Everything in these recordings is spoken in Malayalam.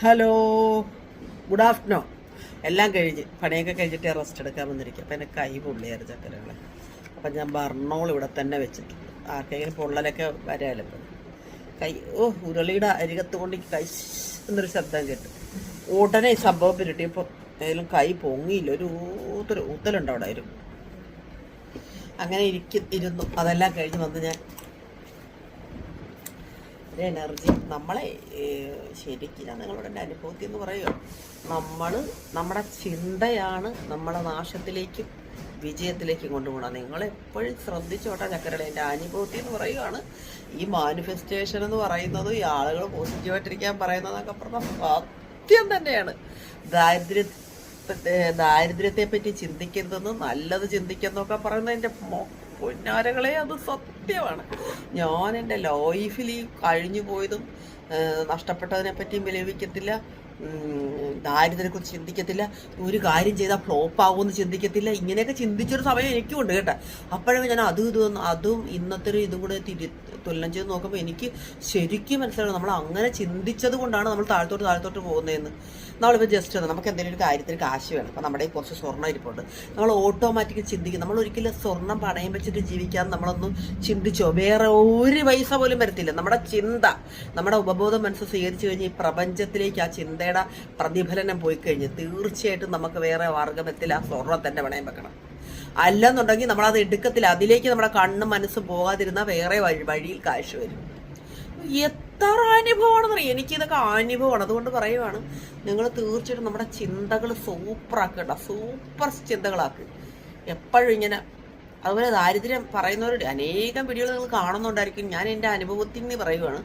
ഹലോ ഗുഡ് ആഫ്റ്റർനൂൺ എല്ലാം കഴിഞ്ഞ് പണിയൊക്കെ കഴിഞ്ഞിട്ട് റെസ്റ്റ് എടുക്കാൻ വന്നിരിക്കും. അപ്പം എന്റെ കൈ പൊള്ളിയായിരുന്നു ചക്കരകളെ. അപ്പം ഞാൻ ബർണോൾ ഇവിടെ തന്നെ വെച്ചിട്ടുണ്ട്. ആർക്കെങ്കിലും പൊള്ളലൊക്കെ വരാമല്ലോ ഇപ്പം. കൈ ഓ ഉരുളിയുടെ അരികത്ത് കൊണ്ട് കൈ എന്നൊരു ശബ്ദം കേട്ടു. ഉടനെ സംഭവം പിരട്ടിയപ്പോൾ ഏതായാലും കൈ പൊങ്ങിയില്ല. ഒരു ഊത്തൊരു ഊത്തലുണ്ട് അവിടെ അങ്ങനെ ഇരിക്കും ഇരുന്നു. അതെല്ലാം കഴിഞ്ഞ് വന്ന് ഞാൻ ഒരു എനർജി നമ്മളെ ശരിക്കും ഞാൻ നിങ്ങളോട് എന്റെ അനുഭവത്തിൽ എന്ന് പറയുക നമ്മൾ നമ്മുടെ ചിന്തയാണ് നമ്മളെ നാശത്തിലേക്കും വിജയത്തിലേക്കും കൊണ്ടുപോകണം നിങ്ങൾ എപ്പോഴും ശ്രദ്ധിച്ചോട്ടെ ചക്കരയുടെ എന്റെ അനുഭവത്തിൽ എന്ന് പറയുകയാണ് ഈ മാനിഫെസ്റ്റേഷൻ എന്ന് പറയുന്നത് ഈ ആളുകൾ പോസിറ്റീവായിട്ടിരിക്കാൻ പറയുന്നതൊക്കെ പറഞ്ഞാൽ സത്യം തന്നെയാണ്. ദാരിദ്ര്യ ദാരിദ്ര്യത്തെ പറ്റി ചിന്തിക്കരുതെന്ന് നല്ലത് ചിന്തിക്കുന്നൊക്കെ പറയുന്നത് എന്റെ പൊന്നാരകളെ അത് സത്യമാണ്. ഞാൻ എന്റെ ലൈഫിൽ ഈ കഴിഞ്ഞു പോയതും നഷ്ടപ്പെട്ടതിനെ പറ്റിയും വിലപിക്കത്തില്ല. ദാരിദ്ര്യത്തെക്കുറിച്ച് ചിന്തിക്കത്തില്ല. ഒരു കാര്യം ചെയ്താൽ ഫ്ലോപ്പ് ആവുമെന്ന് ചിന്തിക്കത്തില്ല. ഇങ്ങനെയൊക്കെ ചിന്തിച്ചൊരു സമയം എനിക്കും ഉണ്ട് കേട്ടോ. അപ്പോഴും ഞാൻ അതും ഇതും അതും ഇന്നത്തെ ഒരു ഇതും കൂടെ തിരി തുലനം ചെയ്ത് നോക്കുമ്പോൾ എനിക്ക് ശരിക്കും മനസ്സിലാവും നമ്മൾ അങ്ങനെ ചിന്തിച്ചത് കൊണ്ടാണ് നമ്മൾ താഴത്തോട്ട് താഴത്തോട്ട് പോകുന്നതെന്ന്. നമ്മളിപ്പോൾ ജസ്റ്റ് നമുക്ക് എന്തെങ്കിലും ഒരു കാര്യത്തിന് കാശ് വേണം. അപ്പോൾ നമ്മുടെ കുറച്ച് സ്വർണം ഇരിപ്പുണ്ട്. നമ്മൾ ഓട്ടോമാറ്റിക്കലി ചിന്തിക്കും. നമ്മൾ ഒരിക്കലും സ്വർണം പണയം വെച്ചിട്ട് ജീവിക്കാൻ നമ്മളൊന്നും ചിന്തിച്ചോ? വേറെ ഒരു പൈസ പോലും വരത്തില്ല. നമ്മുടെ ചിന്ത നമ്മുടെ ഉപബോധ മനസ്സ് സ്വീകരിച്ചു കഴിഞ്ഞ് ഈ പ്രപഞ്ചത്തിലേക്ക് ആ ചിന്തയുടെ പ്രതിഫലനം പോയി കഴിഞ്ഞ് തീർച്ചയായിട്ടും നമുക്ക് വേറെ മാർഗമെത്തിൽ ആ സ്വർണം തന്നെ പണയം വെക്കണം. അല്ലെന്നുണ്ടെങ്കിൽ നമ്മളത് എടുക്കത്തില്ല. അതിലേക്ക് നമ്മുടെ കണ്ണും മനസ്സും പോകാതിരുന്ന വേറെ വഴി വഴിയിൽ കാശ് വരും. എത്ര അനുഭവമാണെന്ന് പറയും എനിക്കിതൊക്കെ അനുഭവമാണ്. അതുകൊണ്ട് പറയുവാണ് നിങ്ങൾ തീർച്ചയായിട്ടും നമ്മുടെ ചിന്തകൾ സൂപ്പറാക്കണ്ട. സൂപ്പർ ചിന്തകളാക്ക്. എപ്പോഴും ഇങ്ങനെ അതുപോലെ ദാരിദ്ര്യം പറയുന്നവരുടെ അനേകം വീഡിയോകൾ നിങ്ങൾ കാണുന്നുണ്ടായിരിക്കും. ഞാൻ എന്റെ അനുഭവത്തിൽ നിന്ന് പറയുകയാണ്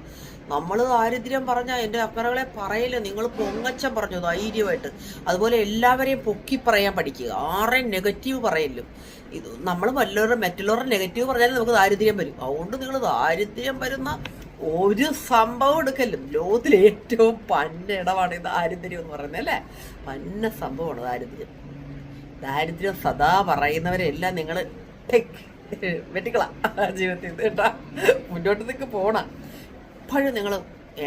നമ്മൾ ദാരിദ്ര്യം പറഞ്ഞാൽ എന്റെ അപ്പറകളെ പറയില്ല? നിങ്ങൾ പൊങ്ങച്ചം പറഞ്ഞു ധൈര്യമായിട്ട്. അതുപോലെ എല്ലാവരെയും പൊക്കി പറയാൻ പഠിക്കുക. ആരെയും നെഗറ്റീവ് പറയല്ലോ. ഇത് നമ്മൾ വല്ലവരുടെ മറ്റുള്ളവരുടെ നെഗറ്റീവ് പറഞ്ഞാലും നമുക്ക് ദാരിദ്ര്യം വരും. അതുകൊണ്ട് നിങ്ങൾ ദാരിദ്ര്യം വരുന്ന ഒരു സംഭവം എടുക്കല്ലോ. ലോകത്തിലെ ഏറ്റവും പന്ന ഇടമാണ് ഈ ദാരിദ്ര്യം എന്ന് പറയുന്നത് അല്ലേ? പന്ന സംഭവമാണ് ദാരിദ്ര്യം. ദാരിദ്ര്യം സദാ പറയുന്നവരെല്ലാം നിങ്ങൾ വെട്ടിക്കള ജീവിതത്തിൽ കേട്ടാ. മുന്നോട്ട് നിൽക്ക് പോണാ. എപ്പോഴും നിങ്ങൾ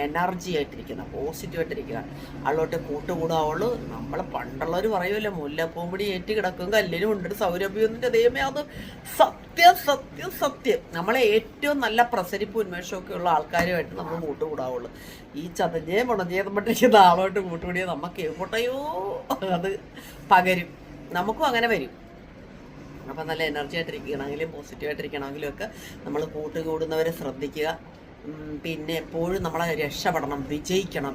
എനർജി ആയിട്ടിരിക്കുന്ന പോസിറ്റീവ് ആയിട്ടിരിക്കുക ആളോട്ട് കൂട്ടുകൂടാവുള്ളൂ. നമ്മൾ പണ്ടുള്ളവർ പറയുമല്ലോ മുല്ലപ്പൂമ്പടി ഏറ്റ് കിടക്കും കല്ലിനും ഉണ്ടൊരു സൗരഭ്യൊന്നിന്റെ അതേമേ അത് സത്യം സത്യം സത്യം. നമ്മളെ ഏറ്റവും നല്ല പ്രസരിപ്പ് ഉന്മേഷമൊക്കെ ഉള്ള ആൾക്കാരുമായിട്ട് നമ്മൾ കൂട്ടുകൂടാവുള്ളൂ. ഈ ചതഞ്ഞേ മുണഞ്ഞേന്ന് പറ്റിരിക്കുന്ന ആളോട്ട് കൂട്ടുകൂടിയാൽ നമുക്ക് എവിടെയോ അത് പകരും. നമുക്കും അങ്ങനെ വരും. അപ്പം നല്ല എനർജി ആയിട്ടിരിക്കണമെങ്കിലും പോസിറ്റീവ് ആയിട്ടിരിക്കണമെങ്കിലും ഒക്കെ നമ്മൾ കൂട്ടുകൂടുന്നവരെ ശ്രദ്ധിക്കുക. പിന്നെ എപ്പോഴും നമ്മളെ രക്ഷപ്പെടണം വിജയിക്കണം.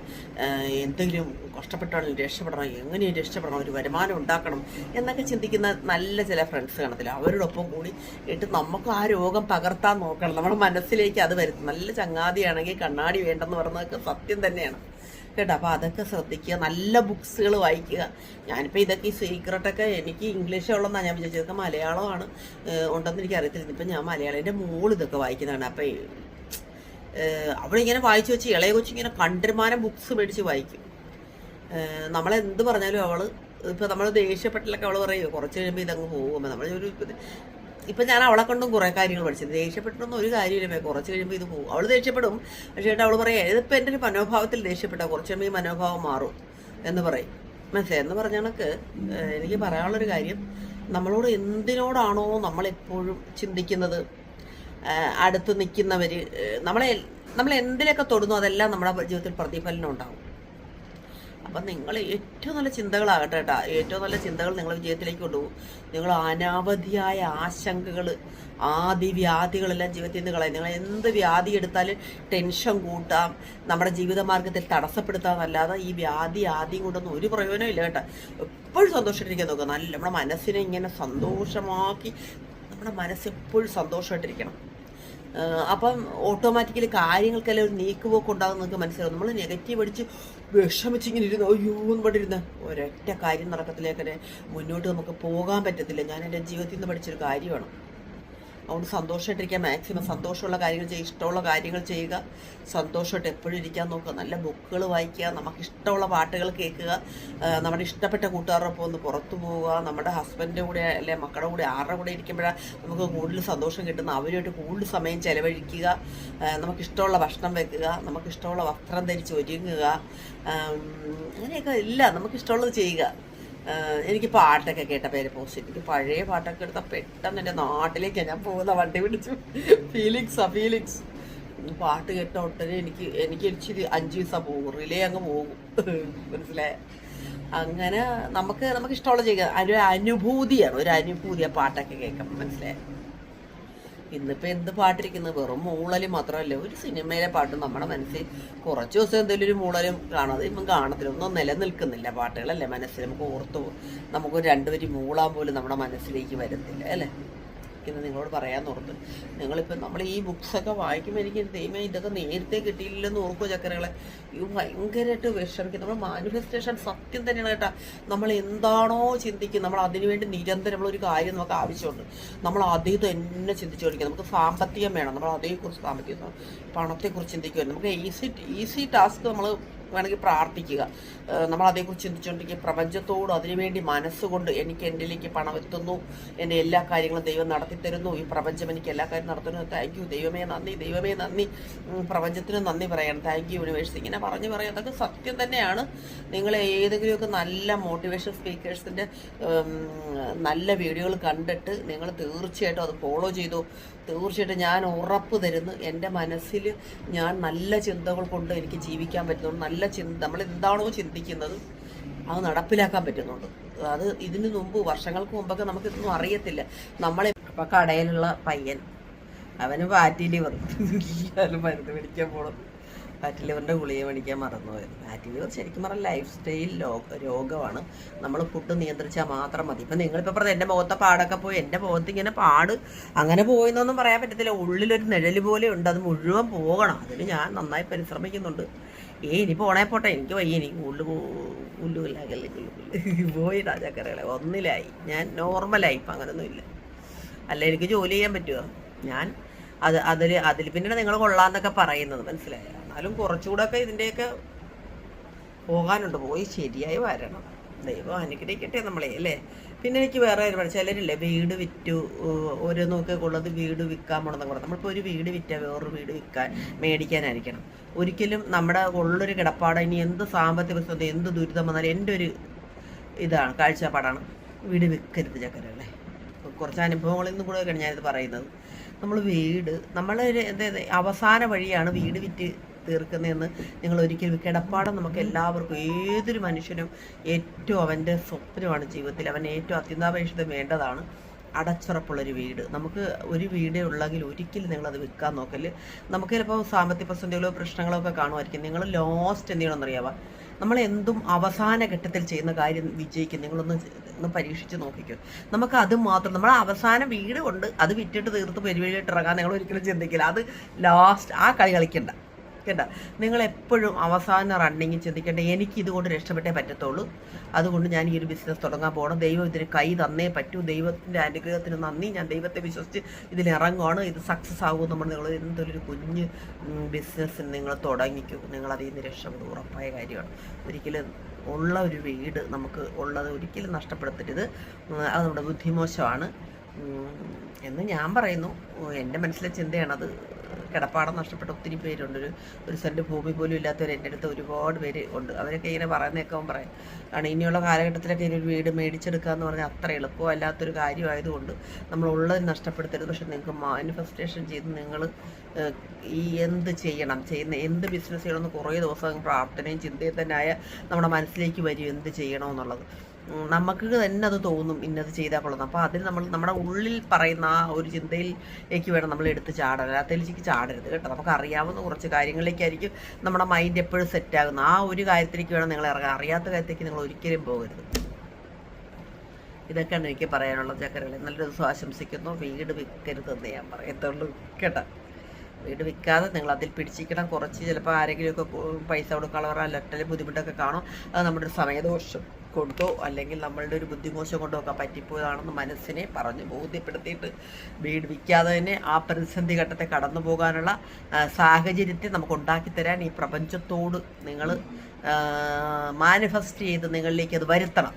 എന്തെങ്കിലും കഷ്ടപ്പെട്ടാലും രക്ഷപ്പെടണം എങ്ങനെയും രക്ഷപ്പെടണം ഒരു വരുമാനം ഉണ്ടാക്കണം എന്നൊക്കെ ചിന്തിക്കുന്ന നല്ല ചില ഫ്രണ്ട്സ് കാണത്തില്ല. അവരോടൊപ്പം കൂടി ഇട്ട് നമുക്ക് ആ രോഗം പകർത്താൻ നോക്കണം. നമ്മുടെ മനസ്സിലേക്ക് അത് വരുത്തും. നല്ല ചങ്ങാതിയാണെങ്കിൽ കണ്ണാടി വേണ്ടെന്ന് പറയുന്നതൊക്കെ സത്യം തന്നെയാണ്. കേട്ടോ. അപ്പോൾ അതൊക്കെ ശ്രദ്ധിക്കുക. നല്ല ബുക്സുകൾ വായിക്കുക. ഞാനിപ്പോൾ ഇതൊക്കെ ഈ സീക്രട്ടൊക്കെ എനിക്ക് ഇംഗ്ലീഷേ ഉള്ളതെന്നാണ് ഞാൻ വിചാരിച്ചത്. ഇതൊക്കെ മലയാളമാണ് ഉണ്ടെന്ന് എനിക്ക് അറിയത്തില്ല. ഇപ്പം ഞാൻ മലയാളീന്റെ മോൾ ഇതൊക്കെ വായിക്കുന്നതാണ്. അപ്പോൾ അവളിങ്ങനെ വായിച്ചു വെച്ച് ഇളയ കൊച്ചിങ്ങനെ കണ്ടമാനം ബുക്സ് മേടിച്ച് വായിക്കും. നമ്മളെന്ത് പറഞ്ഞാലും അവൾ ഇപ്പോൾ നമ്മൾ ദേഷ്യപ്പെട്ടിലൊക്കെ അവൾ പറയുമോ കുറച്ച് കഴിയുമ്പോൾ ഇതങ്ങ് പോകുമ്പോൾ നമ്മൾ ഒരു ഇപ്പം ഞാൻ അവളെ കൊണ്ടും കുറേ കാര്യങ്ങൾ പഠിച്ചത് ദേഷ്യപ്പെട്ടൊന്നും ഒരു കാര്യമില്ല കുറച്ച് കഴിയുമ്പോൾ ഇത് പോകും. അവൾ ദേഷ്യപ്പെടും. പക്ഷേ അവൾ പറയാം ഇതിപ്പോൾ എന്റെ ഒരു മനോഭാവത്തിൽ ദേഷ്യപ്പെട്ട കുറച്ച് കഴിയുമ്പോൾ ഈ മനോഭാവം മാറും എന്ന് പറയും. മനസ്സിലായി? എന്ന് പറഞ്ഞ കണക്ക് എനിക്ക് പറയാനുള്ളൊരു കാര്യം നമ്മളോട് എന്തിനോടാണോ നമ്മളെപ്പോഴും ചിന്തിക്കുന്നത് അടുത്ത് നിൽക്കുന്നവർ നമ്മളെ നമ്മൾ എന്തിലൊക്കെ തൊടുന്നു അതെല്ലാം നമ്മുടെ ജീവിതത്തിൽ പ്രതിഫലനം ഉണ്ടാവും. അപ്പം നിങ്ങൾ ഏറ്റവും നല്ല ചിന്തകളാകട്ടെ കേട്ടോ. ഏറ്റവും നല്ല ചിന്തകൾ നിങ്ങൾ വിജയത്തിലേക്ക് കൊണ്ടുപോകും. നിങ്ങൾ അനവധിയായ ആശങ്കകൾ ആദി വ്യാധികളെല്ലാം ജീവിതത്തിൽ നിന്ന് കളയും. നിങ്ങൾ എന്ത് വ്യാധി എടുത്താലും ടെൻഷൻ കൂട്ടാം. നമ്മുടെ ജീവിതമാർഗത്തിൽ തടസ്സപ്പെടുത്താമെന്നല്ലാതെ ഈ വ്യാധി ആദ്യം കൊണ്ടൊന്നും ഒരു പ്രയോജനമില്ല കേട്ടോ. എപ്പോഴും സന്തോഷമായിട്ടിരിക്കാൻ നോക്കുക. നല്ല നമ്മുടെ മനസ്സിനെ ഇങ്ങനെ സന്തോഷമാക്കി നമ്മുടെ മനസ്സ് എപ്പോഴും സന്തോഷമായിട്ടിരിക്കണം. അപ്പം ഓട്ടോമാറ്റിക്കലി കാര്യങ്ങൾക്കെല്ലാം ഒരു നീക്കുപോക്ക് ഉണ്ടാകും നിങ്ങൾക്ക് മനസ്സിലാവും. നമ്മൾ നെഗറ്റീവ് അടിച്ച് വിഷമിച്ചിങ്ങനെ ഇരുന്ന് അയ്യോ എന്ന് പറഞ്ഞിരുന്ന് ഒരൊറ്റ കാര്യം നടക്കത്തിലേക്കനെ മുന്നോട്ട് നമുക്ക് പോകാൻ പറ്റത്തില്ല. ഞാൻ എന്റെ ജീവിതത്തിൽ നിന്ന് പഠിച്ചൊരു കാര്യമാണ്. അതുകൊണ്ട് സന്തോഷമായിട്ടിരിക്കുക മാക്സിമം സന്തോഷമുള്ള കാര്യങ്ങൾ ചെയ്യുക ഇഷ്ടമുള്ള കാര്യങ്ങൾ ചെയ്യുക. സന്തോഷമായിട്ട് എപ്പോഴും ഇരിക്കാൻ നോക്കുക. നല്ല ബുക്കുകൾ വായിക്കുക നമുക്ക് ഇഷ്ടമുള്ള പാട്ടുകൾ കേൾക്കുക. നമ്മുടെ ഇഷ്ടപ്പെട്ട കൂട്ടുകാരോടൊപ്പം ഒന്ന് പുറത്തു പോവുക. നമ്മുടെ ഹസ്ബൻഡിന്റെ കൂടെ അല്ലെ മക്കളുടെ കൂടെ ആരുടെ കൂടെ ഇരിക്കുമ്പോഴാണ് നമുക്ക് കൂടുതൽ സന്തോഷം കിട്ടുന്ന അവരുമായിട്ട് കൂടുതൽ സമയം ചിലവഴിക്കുക. നമുക്കിഷ്ടമുള്ള ഭക്ഷണം വെക്കുക. നമുക്കിഷ്ടമുള്ള വസ്ത്രം ധരിച്ച് ഒരുങ്ങുക. അങ്ങനെയൊക്കെ ഇല്ല. നമുക്കിഷ്ടമുള്ളത് ചെയ്യുക. എനിക്ക് പാട്ടൊക്കെ കേട്ട പേര് പോസ്റ്റ് എനിക്ക് പഴയ പാട്ടൊക്കെ എടുത്താൽ പെട്ടെന്ന് എന്റെ നാട്ടിലേക്ക് ഞാൻ പോകുന്ന വണ്ടി പിടിച്ചു. ഫീലിങ്സാ ഫീലിങ്സ് പാട്ട് കേട്ട ഉടനെ എനിക്ക് എനിക്ക് ഇച്ചിരി അഞ്ച് ദിവസം പോകും. റിലേ അങ്ങ് പോകും. മനസ്സിലായ? അങ്ങനെ നമുക്ക് നമുക്ക് ഇഷ്ടമുള്ള ചെയ്യുക ഒരു അനുഭൂതിയാണ്. ഒരു അനുഭൂതി ആ പാട്ടൊക്കെ കേൾക്കാം മനസ്സിലായ? ഇന്നിപ്പോൾ എന്ത് പാട്ടിരിക്കുന്നത് വെറും മൂളൽ മാത്രമല്ല ഒരു സിനിമയിലെ പാട്ട് നമ്മുടെ മനസ്സിൽ കുറച്ച് ദിവസം എന്തെങ്കിലും ഒരു മൂളലും കാണാതെ ഇപ്പം കാണത്തില്ല. ഒന്നും നിലനിൽക്കുന്നില്ല പാട്ടുകളല്ലേ മനസ്സിൽ. നമുക്ക് ഓർത്തു നമുക്കൊരു നമുക്ക് രണ്ടുപേരും മൂളാൻ പോലും നമ്മുടെ മനസ്സിലേക്ക് വരത്തില്ല അല്ലേ? ഇന്ന് നിങ്ങളോട് പറയാൻ ഓർത്ത് നിങ്ങളിപ്പോൾ നമ്മൾ ഈ ബുക്സൊക്കെ വായിക്കുമ്പോൾ എനിക്ക് ദൈവം ഇതൊക്കെ നേരത്തെ കിട്ടിയില്ലെന്ന് ഓർക്കുക ചക്കരകളെ? ഇത് ഭയങ്കരമായിട്ട് വിഷമിക്കും നമ്മൾ മാനിഫെസ്റ്റേഷൻ സത്യം തന്നെയാണ് കേട്ടാ. നമ്മൾ എന്താണോ ചിന്തിക്കുന്നത് നമ്മൾ അതിനുവേണ്ടി നിരന്തരം ഒരു കാര്യം നമുക്ക് ആവശ്യമുണ്ട്. നമ്മൾ അതേ തന്നെ ചിന്തിച്ചു പഠിക്കുക നമുക്ക് സാമ്പത്തികം വേണം. നമ്മൾ അതേക്കുറിച്ച് സാമ്പത്തികം പണത്തെക്കുറിച്ച് ചിന്തിക്കുക നമുക്ക് ഈസി ഈസി ടാസ്ക് നമ്മൾ വേണമെങ്കിൽ പ്രാർത്ഥിക്കുക. നമ്മൾ അതേക്കുറിച്ച് ചിന്തിച്ചുകൊണ്ടിരിക്കുക. പ്രപഞ്ചത്തോട് അതിനുവേണ്ടി മനസ്സുകൊണ്ട് എനിക്ക് എന്നിലേക്ക് പണം എത്തുന്നു. എന്റെ എല്ലാ കാര്യങ്ങളും ദൈവം നടത്തി തരുന്നു ഈ പ്രപഞ്ചം എനിക്ക് എല്ലാ കാര്യം നടത്തുന്നു. താങ്ക് യു ദൈവമേ നന്ദി. ദൈവമേ നന്ദി. പ്രപഞ്ചത്തിന് നന്ദി പറയണം. താങ്ക് യു യൂണിവേഴ്സ് ഇങ്ങനെ പറഞ്ഞു പറയാം അതൊക്കെ സത്യം തന്നെയാണ്. നിങ്ങൾ ഏതെങ്കിലുമൊക്കെ നല്ല മോട്ടിവേഷൻ സ്പീക്കേഴ്സിന്റെ നല്ല വീഡിയോകൾ കണ്ടിട്ട് നിങ്ങൾ തീർച്ചയായിട്ടും അത് ഫോളോ ചെയ്തു. തീർച്ചയായിട്ടും ഞാൻ ഉറപ്പ് തരുന്നു. എന്റെ മനസ്സിൽ ഞാൻ നല്ല ചിന്തകൾ കൊണ്ട് എനിക്ക് ജീവിക്കാൻ പറ്റുന്നുണ്ട്. നല്ല ചിന്ത നമ്മൾ എന്താണോ ചിന്തിക്കുന്നത് അത് നടപ്പിലാക്കാൻ പറ്റുന്നുണ്ട്. അത് ഇതിന് മുമ്പ് വർഷങ്ങൾക്ക് മുമ്പൊക്കെ നമുക്ക് ഇതൊന്നും അറിയത്തില്ല. നമ്മളെ ഇപ്പം കടയിലുള്ള പയ്യൻ അവന് ഫാറ്റി ലിവർ മരുന്ന് പിടിക്കാൻ പോകണം ഫാറ്റി ലിവറിന്റെ ഗുളിക മേടിക്കാൻ മറന്നുപോയത് ഫാറ്റ് ലിവർ ശരിക്കും പറഞ്ഞാൽ ലൈഫ് സ്റ്റൈൽ രോഗമാണ്. നമ്മൾ ഫുഡ് നിയന്ത്രിച്ചാൽ മാത്രം മതി. ഇപ്പം നിങ്ങളിപ്പോൾ പറഞ്ഞത് എന്റെ മുഖത്തെ പാടൊക്കെ പോയി എന്റെ മുഖത്ത് ഇങ്ങനെ പാട് അങ്ങനെ പോയെന്നൊന്നും പറയാൻ പറ്റത്തില്ല. ഉള്ളിലൊരു നിഴൽ പോലെ ഉണ്ട്. അത് മുഴുവൻ പോകണം. അതിന് ഞാൻ നന്നായി പരിശ്രമിക്കുന്നുണ്ട്. ഏ ഇനി പോണേ പോട്ടെ. എനിക്ക് വയ്യ. എനിക്ക് ഉള്ളു ഉള്ളുമില്ലാകല്ലേ പോയി രാജാക്കരകളെ. ഒന്നിലായി. ഞാൻ നോർമലായി ഇപ്പം അങ്ങനൊന്നും ഇല്ല. അല്ല എനിക്ക് ജോലി ചെയ്യാൻ പറ്റുമോ ഞാൻ അത് അതിൽ അതിൽ പിന്നീട് നിങ്ങൾ കൊള്ളാന്നൊക്കെ പറയുന്നത്. മനസ്സിലായോ? എന്നാലും കുറച്ചുകൂടെ ഒക്കെ ഇതിന്റെയൊക്കെ പോകാനുണ്ട്. പോയി ശരിയായി വരണം. ദൈവം അനുഗ്രഹിക്കട്ടെ നമ്മളെ അല്ലേ? പിന്നെ എനിക്ക് വേറെ പണി ചിലരില്ലേ വീട് വിറ്റു ഒരു നോക്കിയൊക്കെ വീട് വിൽക്കാൻ പോണെന്നൊക്കെ പറഞ്ഞു നമ്മളിപ്പോൾ ഒരു വീട് വിറ്റാൽ വേറൊരു വീട് വിൽക്കാൻ മേടിക്കാനായിരിക്കണം. ഒരിക്കലും നമ്മുടെ ഉള്ളൊരു കിടപ്പാട് ഇനി എന്ത് സാമ്പത്തിക പ്രശ്നം എന്ത് ദുരിതം വന്നാലും എന്റെ ഒരു ഇതാണ് കാഴ്ചപ്പാടാണ്. വീട് വിൽക്കരുത് ചക്കരകളെ കുറച്ച് അനുഭവങ്ങളിൽ നിന്നും കൂടെ ഞാനിത് പറയുന്നത്. നമ്മൾ വീട് നമ്മളൊരു എന്താ അവസാന വഴിയാണ് വീട് വിറ്റ് തീർക്കുന്നതെന്ന് നിങ്ങൾ ഒരിക്കലും കിടപ്പാടം നമുക്ക് എല്ലാവർക്കും ഏതൊരു മനുഷ്യനും ഏറ്റവും അവന്റെ സ്വപ്നമാണ് ജീവിതത്തിൽ. അവൻ ഏറ്റവും അത്യന്താപേക്ഷിതം വേണ്ടതാണ്. അടച്ചുറപ്പുള്ളൊരു വീട്. നമുക്ക് ഒരു വീടേ ഉള്ളെങ്കിൽ ഒരിക്കലും നിങ്ങളത് വിൽക്കാൻ നോക്കൽ നമുക്ക് ചിലപ്പോൾ സാമ്പത്തിക പ്രതിസന്ധികളോ പ്രശ്നങ്ങളോ ഒക്കെ കാണുമായിരിക്കും. നിങ്ങൾ ലോസ്റ്റ് എന്ത് ചെയ്യണമെന്നറിയാവാ നമ്മൾ അവസാന ഘട്ടത്തിൽ ചെയ്യുന്ന കാര്യം വിജയിക്കും. നിങ്ങളൊന്ന് ഒന്ന് പരീക്ഷിച്ച് നോക്കിക്കോ. നമുക്ക് അത് മാത്രം നമ്മൾ അവസാന വീട് കൊണ്ട് അത് വിറ്റിട്ട് തീർത്ത് പെരുവഴിയിട്ട് ഇറങ്ങാൻ നിങ്ങൾ ഒരിക്കലും ചിന്തിക്കില്ല. അത് ലാസ്റ്റ് ആ കളി കളിക്കണ്ട. കേട്ടോ നിങ്ങൾ എപ്പോഴും അവസാന റണ്ണിങ് ചിന്തിക്കേണ്ട. എനിക്ക് ഇതുകൊണ്ട് രക്ഷപ്പെട്ടേ പറ്റത്തുള്ളൂ. അതുകൊണ്ട് ഞാൻ ഈ ഒരു ബിസിനസ് തുടങ്ങാൻ പോകണം. ദൈവം ഇതിന് കൈ തന്നേ പറ്റൂ. ദൈവത്തിന്റെ അനുഗ്രഹത്തിന് നന്ദി. ഞാൻ ദൈവത്തെ വിശ്വസിച്ച് ഇതിലിറങ്ങുവാണ് ഇത് സക്സസ് ആകും നമ്മൾ നിങ്ങൾ എന്തൊരു കുഞ്ഞ് ബിസിനസ് നിങ്ങൾ തുടങ്ങിക്കും നിങ്ങൾ അതിൽ നിന്ന് രക്ഷപ്പെടും. ഉറപ്പായ കാര്യമാണ്. ഒരിക്കലും ഉള്ള ഒരു വീട് നമുക്ക് ഉള്ളത് ഒരിക്കലും നഷ്ടപ്പെടുത്തരുത്. അത് നമ്മുടെ ബുദ്ധിമോശമാണ്. എന്ന് ഞാൻ പറയുന്നു. എന്റെ മനസ്സിലെ ചിന്തയാണത്. കിടപ്പാടം നഷ്ടപ്പെട്ട ഒത്തിരി പേരുണ്ട്. ഒരു ഒരു സെന്റ് ഭൂമി പോലും ഇല്ലാത്തവർ എന്റെ അടുത്ത് ഒരുപാട് പേര് ഉണ്ട്. അവരൊക്കെ ഇങ്ങനെ പറയുന്നേക്കാൻ പറയും. കാരണം ഇനിയുള്ള കാലഘട്ടത്തിലൊക്കെ ഇനി ഒരു വീട് മേടിച്ചെടുക്കുക എന്ന് പറഞ്ഞാൽ അത്ര എളുപ്പമല്ലാത്തൊരു കാര്യമായതുകൊണ്ട് നമ്മൾ ഉള്ളത് നഷ്ടപ്പെടുത്തരുത്. പക്ഷെ നിങ്ങൾക്ക് മാനിഫെസ്റ്റേഷൻ ചെയ്ത് നിങ്ങൾ ഈ എന്ത് ചെയ്യണം? ചെയ്യുന്ന എന്ത് ബിസിനസ് ചെയ്യണമെന്ന് കുറേ ദിവസം പ്രാർത്ഥനയും ചിന്തയും തന്നെ ആയ നമ്മുടെ മനസ്സിലേക്ക് വരും എന്ത് ചെയ്യണമെന്നുള്ളത്. നമുക്ക് തന്നെ അത് തോന്നും ഇന്നത് ചെയ്താൽ കൊള്ളുന്നു അപ്പോൾ അതിൽ നമ്മൾ നമ്മുടെ ഉള്ളിൽ പറയുന്ന ആ ഒരു ചിന്തയിലേക്ക് വേണം നമ്മൾ എടുത്ത് ചാടരുത് അതിലേക്ക് ചാടരുത് കേട്ടോ. നമുക്ക് അറിയാവുന്ന കുറച്ച് കാര്യങ്ങളിലേക്കായിരിക്കും നമ്മുടെ മൈൻഡ് എപ്പോഴും സെറ്റാകുന്നത് ആ ഒരു കാര്യത്തിലേക്ക് വേണം നിങ്ങൾ ഇറങ്ങാൻ. അറിയാത്ത കാര്യത്തേക്ക് നിങ്ങൾ ഒരിക്കലും പോകരുത്. ഇതൊക്കെയാണ് എനിക്ക് പറയാനുള്ളത് ചക്കരകളെ. നല്ലൊരു ദിവസം ആശംസിക്കുന്നു. വീട് വിൽക്കരുതെന്ന് ഞാൻ പറയത്തുള്ളൂ കേട്ടോ വീട് വിൽക്കാതെ നിങ്ങൾ അതിൽ പിടിച്ചിരിക്കണം. കുറച്ച് ചിലപ്പോൾ ആരെങ്കിലുമൊക്കെ പൈസ കൊടുക്കാനുള്ള അല്ലട്ടൽ ബുദ്ധിമുട്ടൊക്കെ കാണും. അത് നമ്മുടെ ഒരു സമയദോഷം. കൊണ്ടോ അല്ലെങ്കിൽ നമ്മളുടെ ഒരു ബുദ്ധിമോശം കൊണ്ടോ ഒക്കെ പറ്റിപ്പോയതാണെന്ന് മനസ്സിനെ പറഞ്ഞ് ബോധ്യപ്പെടുത്തിയിട്ട് വീട് വിൽക്കാതെ തന്നെ ആ പ്രതിസന്ധി ഘട്ടത്തെ കടന്നു പോകാനുള്ള സാഹചര്യത്തെ നമുക്ക് ഉണ്ടാക്കി തരാൻ ഈ പ്രപഞ്ചത്തോട് നിങ്ങൾ മാനിഫെസ്റ്റ് ചെയ്ത് നിങ്ങളിലേക്ക് അത് വരുത്തണം.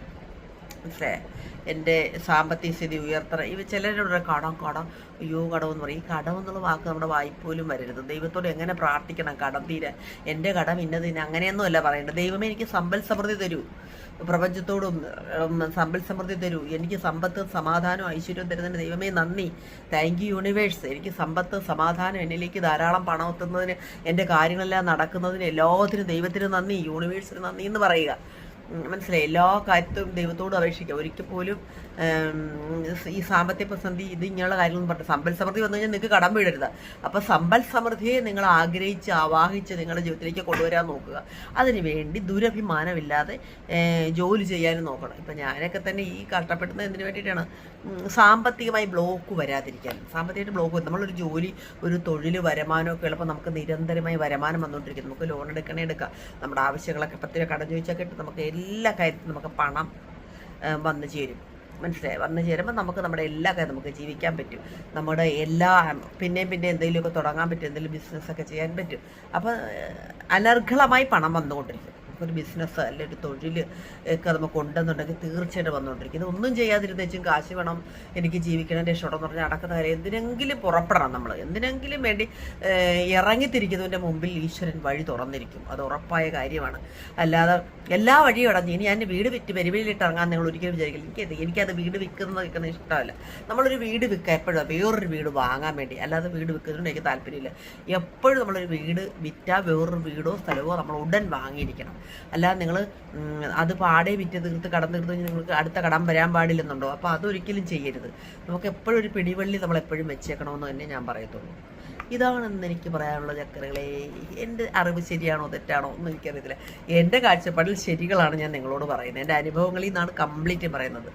മനസ്സിലായേ? എന്റെ സാമ്പത്തിക സ്ഥിതി ഉയർത്തണം ഇവ ചിലരുടെ കടം കടം അയ്യോ കടമെന്ന് പറയും. ഈ കടം എന്നുള്ള വാക്ക് നമ്മുടെ വായ്പോലും വരരുത്. ദൈവത്തോട് എങ്ങനെ പ്രാർത്ഥിക്കണം? കടം തീരാൻ എന്റെ കടം ഇന്നത് ഇന്ന അങ്ങനെയൊന്നും അല്ല പറയേണ്ടത്. ദൈവമേ എനിക്ക് സമ്പൽ സമൃദ്ധി തരൂ. പ്രപഞ്ചത്തോടും സമ്പൽ സമൃദ്ധി തരൂ. എനിക്ക് സമ്പത്ത് സമാധാനവും ഐശ്വര്യവും തരുന്നതിന് ദൈവമേ നന്ദി. താങ്ക് യു യൂണിവേഴ്സ് എനിക്ക് സമ്പത്ത് സമാധാനം എന്നിലേക്ക് ധാരാളം പണം എത്തുന്നതിന് എന്റെ കാര്യങ്ങളെല്ലാം നടക്കുന്നതിന് എല്ലാത്തിനും ദൈവത്തിന് നന്ദി. യൂണിവേഴ്സിന് നന്ദി എന്ന് പറയുക. മനസ്സിലായി. എല്ലാ കാര്യത്തും ദൈവത്തോട് അപേക്ഷിക്കുക ഒരിക്കൽ പോലും ഈ സാമ്പത്തിക പ്രസന്ധി ഇത് ഇങ്ങനെയുള്ള കാര്യങ്ങളൊന്നും പറഞ്ഞു സമ്പൽ സമൃദ്ധി വന്നു കഴിഞ്ഞാൽ നിങ്ങൾക്ക് കടം വീഴരുത്. അപ്പോൾ സമ്പൽ സമൃദ്ധിയെ നിങ്ങൾ ആഗ്രഹിച്ച് ആവാഹിച്ച് നിങ്ങളുടെ ജീവിതത്തിലേക്ക് കൊണ്ടുവരാൻ നോക്കുക. അതിന് വേണ്ടി ദുരഭിമാനമില്ലാതെ ജോലി ചെയ്യാനും നോക്കണം. ഇപ്പം ഞാനൊക്കെ തന്നെ ഈ കഷ്ടപ്പെടുന്നത് എന്തിനു വേണ്ടിയിട്ടാണ്? സാമ്പത്തികമായി ബ്ലോക്ക് വരാതിരിക്കാൻ. സാമ്പത്തികമായിട്ട് ബ്ലോക്ക് വരും. നമ്മളൊരു ജോലി ഒരു തൊഴിൽ വരുമാനമൊക്കെ ഉള്ളപ്പോൾ നമുക്ക് നിരന്തരമായി വരുമാനം വന്നുകൊണ്ടിരിക്കും. നമുക്ക് ലോൺ എടുക്കണേ എടുക്കാം. നമ്മുടെ ആവശ്യങ്ങളൊക്കെ പത്തിരി കടം ചോദിച്ചാൽ കിട്ടും. നമുക്ക് കാര്യത്തിലും നമുക്ക് പണം വന്നു ചേരും. മനസ്സിലായി? വന്നു ചേരുമ്പോൾ നമുക്ക് നമ്മുടെ എല്ലാ കാര്യം നമുക്ക് ജീവിക്കാൻ പറ്റും. നമ്മുടെ എല്ലാ പിന്നെയും പിന്നെ എന്തെങ്കിലുമൊക്കെ തുടങ്ങാൻ പറ്റും എന്തെങ്കിലും ബിസിനസ്സൊക്കെ ചെയ്യാൻ പറ്റും. അപ്പോൾ അനർഘളമായി പണം വന്നുകൊണ്ടിരിക്കും. ഒരു ബിസിനസ് അല്ലെങ്കിൽ ഒരു തൊഴിൽ ഒക്കെ നമുക്ക് ഉണ്ടെന്നുണ്ടെങ്കിൽ തീർച്ചയായിട്ടും വന്നുകൊണ്ടിരിക്കുന്നത് ഒന്നും ചെയ്യാതിരുന്നേച്ചും കാശ് വേണം എനിക്ക് ജീവിക്കണം രക്ഷപ്പെടണം എന്ന് പറഞ്ഞാൽ അടക്കുന്ന കാര്യം എന്തിനെങ്കിലും പുറപ്പെടണം നമ്മൾ എന്തിനെങ്കിലും വേണ്ടി ഇറങ്ങിത്തിരിക്കുന്നതിന്റെ മുമ്പിൽ ഈശ്വരൻ വഴി തുറന്നിരിക്കും. അത് ഉറപ്പായ കാര്യമാണ്. അല്ലാതെ എല്ലാ വഴിയും അടഞ്ഞ് ഇനി ഞാൻ വീട് വിറ്റ് പെരുവഴിയിലിട്ട് ഇറങ്ങാൻ നിങ്ങൾ ഒരിക്കലും വിചാരിക്കില്ല. എനിക്കത് എനിക്കത് വീട് വിൽക്കുന്നത് വിൽക്കുന്നത് ഇഷ്ടമല്ല. നമ്മളൊരു വീട് വിൽക്കുക എപ്പോഴും വേറൊരു വീട് വാങ്ങാൻ വേണ്ടി. അല്ലാതെ വീട് വിൽക്കുന്നതിനോട് എനിക്ക് താല്പര്യമില്ല. എപ്പോഴും നമ്മളൊരു വീട് വിറ്റാൽ വേറൊരു വീടോ സ്ഥലമോ നമ്മൾ ഉടൻ വാങ്ങിയിരിക്കണം. അല്ലാതെ നിങ്ങൾ അത് പാടേ വിറ്റ് തീർത്ത് കടന്നു തീർത്ത് നിങ്ങൾക്ക് അടുത്ത കടം വരാൻ പാടില്ലെന്നുണ്ടോ? അപ്പോൾ അതൊരിക്കലും ചെയ്യരുത്. നമുക്ക് എപ്പോഴും ഒരു പിടിവള്ളി നമ്മൾ എപ്പോഴും വെച്ചേക്കണമെന്ന് തന്നെ ഞാൻ പറയത്തുള്ളൂ. ഇതാണെന്ന് എനിക്ക് പറയാനുള്ള ചക്കരകളെ. എന്റെ അറിവ് ശരിയാണോ തെറ്റാണോ ഒന്നും എനിക്കറിയത്തില്ല. എന്റെ കാഴ്ചപ്പാടിൽ ശരികളാണ് ഞാൻ നിങ്ങളോട് പറയുന്നത്. എന്റെ അനുഭവങ്ങളിൽ നിന്നാണ് കംപ്ലീറ്റ് പറയുന്നത്.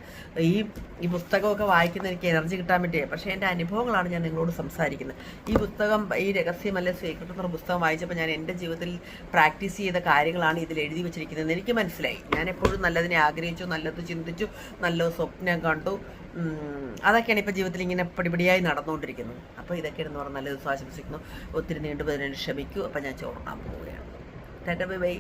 ഈ ഈ പുസ്തകമൊക്കെ വായിക്കുന്ന എനിക്ക് എനർജി കിട്ടാൻ പറ്റിയ പക്ഷേ എന്റെ അനുഭവങ്ങളാണ് ഞാൻ നിങ്ങളോട് സംസാരിക്കുന്നത്. ഈ പുസ്തകം ഈ രഹസ്യമല്ല സീക്രട്ട് എന്ന പുസ്തകം വായിച്ചപ്പോൾ ഞാൻ എന്റെ ജീവിതത്തിൽ പ്രാക്ടീസ് ചെയ്ത കാര്യങ്ങളാണ് ഇതിൽ എഴുതി വെച്ചിരിക്കുന്നത്. എനിക്ക് മനസ്സിലായി. ഞാൻ എപ്പോഴും നല്ലതിനെ ആഗ്രഹിച്ചു നല്ലത് ചിന്തിച്ചു നല്ല സ്വപ്നം കണ്ടു. അതൊക്കെയാണ് ഇപ്പോൾ ജീവിതത്തിൽ ഇങ്ങനെ പടിപടിയായി നടന്നുകൊണ്ടിരിക്കുന്നത്. അപ്പോൾ എന്ന് പറഞ്ഞാൽ നല്ല ദിവസം ആശംസിക്കുന്നു. ഒത്തിരി നീണ്ടു പോയതിനു ക്ഷമിക്കൂ. അപ്പോൾ ഞാൻ ചോർക്കാൻ പോവുകയാണ്. Tata bye bye.